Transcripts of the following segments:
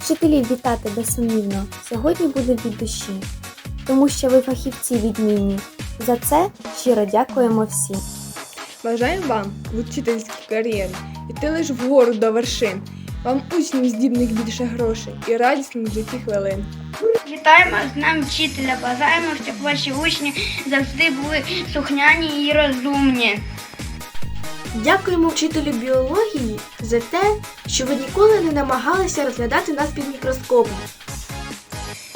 Вчителів вітати безсумнівно сьогодні буде від душі, тому що ви фахівці відмінні. За це щиро дякуємо всі. Бажаємо вам в учительській кар'єрі йти лише вгору до вершин. Вам учнів здібних більше грошей і радісних в житті хвилин. Вітаємо з нами вчителя. Бажаємо, щоб ваші учні завжди були слухняні і розумні. Дякуємо вчителю біології за те, що ви ніколи не намагалися розглядати нас під мікроскопом.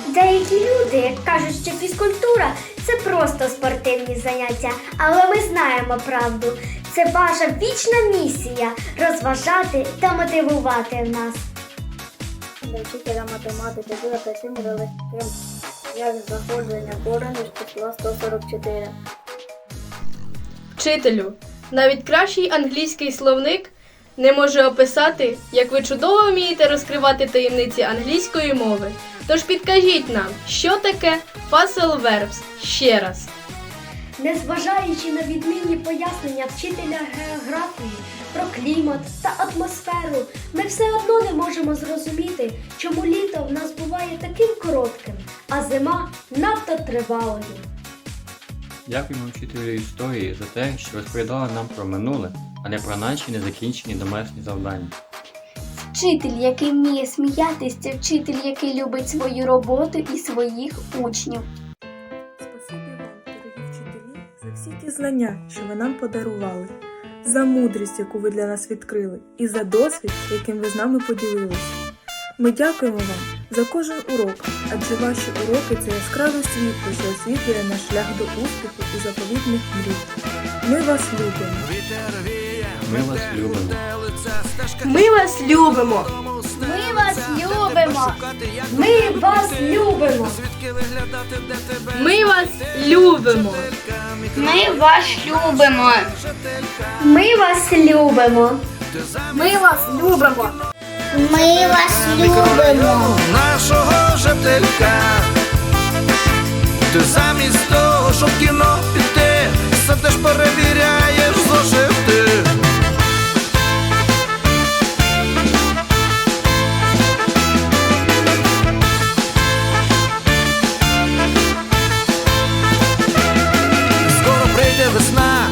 Деякі люди кажуть, що фізкультура це просто спортивні заняття, але ми знаємо правду. Це ваша вічна місія розважати та мотивувати нас. Для вчителя математики буде таким легким, як заходження коренів з числа 144. Вчителю, навіть кращий англійський словник не може описати, як ви чудово вмієте розкривати таємниці англійської мови. Тож підкажіть нам, що таке Fossil Verbs ще раз. Незважаючи на відмінні пояснення вчителя географії про клімат та атмосферу, ми все одно не можемо зрозуміти, чому літо в нас буває таким коротким, а зима надто тривалою. Дякуємо вчителю історії за те, що розповідала нам про минуле, а не про наші незакінчені домашні завдання. Вчитель, який вміє сміятись, це вчитель, який любить свою роботу і своїх учнів. Спасибі вам, дорогі вчителі, за всі ті знання, що ви нам подарували, за мудрість, яку ви для нас відкрили, і за досвід, яким ви з нами поділилися. Ми дякуємо вам за кожен урок, адже ваші уроки це яскраве світло, що освітлює наш шлях до успіху і заповітних мрій. Ми вас любимо. Ми вас любимо. Ми вас любимо! Ми вас любимо! Ми вас любимо! Ми вас любимо! Ми вас любимо. Ми вас любимо! Ми вас любимо! Ми вас любимо! нашого жителька. Ти замість того, щоб кіно піти, сидиш перевіряєш зошити. Скоро прийде весна,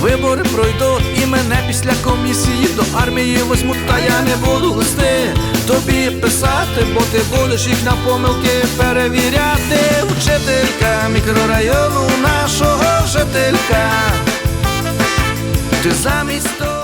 вибори пройдуть мене після комісії до армії возьмуть, та я не буду листи тобі писати, бо ти будеш їх на помилки перевіряти. Учителька мікрорайону нашого жителька. Ти замість того